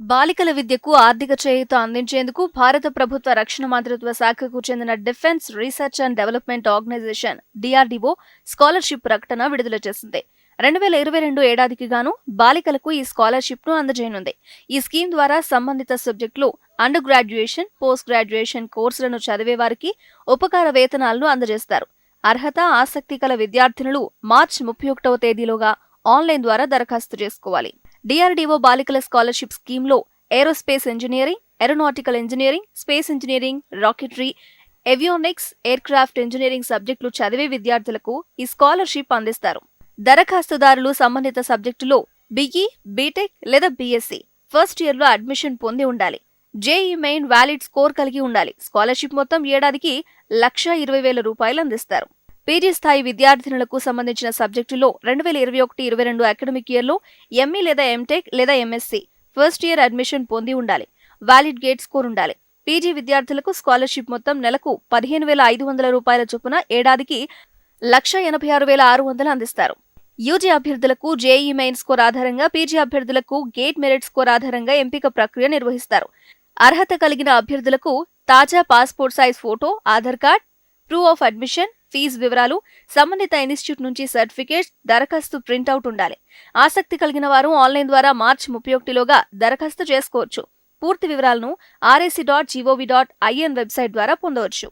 బాలికల విద్యకు ఆర్థిక చేయూత అందించేందుకు భారత ప్రభుత్వ రక్షణ మంత్రిత్వ శాఖకు చెందిన defence research and development organisation DRDO scholarship ప్రకటన విడుదల చేసింది. రెండు వేల ఇరవై రెండు ఏడాదికి గాను బాలికలకు ఈ స్కాలర్షిప్ను అందజేయనుంది. ఈ స్కీమ్ ద్వారా సంబంధిత సబ్జెక్టులు అండర్ గ్రాడ్యుయేషన్ పోస్ట్ గ్రాడ్యుయేషన్ కోర్సులను చదివే వారికి ఉపకార వేతనాలను అందజేస్తారు. అర్హత ఆసక్తి కల విద్యార్థినులు మార్చి ముప్పై ఒకటవ తేదీలోగా ఆన్లైన్ ద్వారా దరఖాస్తు చేసుకోవాలి. డిఆర్డీఓ బాలికల స్కాలర్షిప్ స్కీమ్లో aerospace engineering aeronautical engineering space engineering rocketry avionics aircraft engineering సబ్జెక్టులు చదివే విద్యార్థులకు ఈ స్కాలర్షిప్ అందిస్తారు. దరఖాస్తుదారులు సంబంధిత సబ్జెక్టులో బిఈ బీటెక్ లేదా బీఎస్సీ ఫస్ట్ ఇయర్లో అడ్మిషన్ పొంది ఉండాలి. జేఈ మెయిన్ వ్యాలిడ్ స్కోర్ కలిగి ఉండాలి. స్కాలర్షిప్ మొత్తం ఏడాదికి లక్ష ఇరవై వేల రూపాయలు అందిస్తారు. పీజీ స్థాయి విద్యార్థినులకు సంబంధించిన సబ్జెక్టులో రెండు వేల ఇరవై ఒకటి ఇరవై రెండు అకాడమిక్ ఇయర్లో ఎంఈ లేదా ఎంటెక్ లేదా ఎంఎస్సీ ఫస్ట్ ఇయర్ అడ్మిషన్ పొంది ఉండాలి. వ్యాలిడ్ గేట్ స్కోర్ ఉండాలి. పీజీ విద్యార్థులకు స్కాలర్షిప్ మొత్తం నెలకు పదిహేను వేల ఐదు వందల రూపాయల చొప్పున ఏడాదికి లక్ష ఎనభై ఆరు వేల ఆరు వందలు అందిస్తారు. యూజీ అభ్యర్థులకు జేఈ మెయిన్ స్కోర్ ఆధారంగా పీజీ అభ్యర్థులకు గేట్ మెరిట్ స్కోర్ ఆధారంగా ఎంపిక ప్రక్రియ నిర్వహిస్తారు. అర్హత కలిగిన అభ్యర్థులకు తాజా passport size photo Aadhaar card proof of admission fee వివరాలు సంబంధిత ఇన్స్టిట్యూట్ నుంచి సర్టిఫికేట్ దరఖాస్తు ప్రింట్అవుట్ ఉండాలి. ఆసక్తి కలిగిన వారు ఆన్లైన్ ద్వారా మార్చి ముప్పై ఒకటిలోగా దరఖాస్తు చేసుకోవచ్చు. పూర్తి వివరాలను RAC dot GOV dot IN website ద్వారా పొందవచ్చు.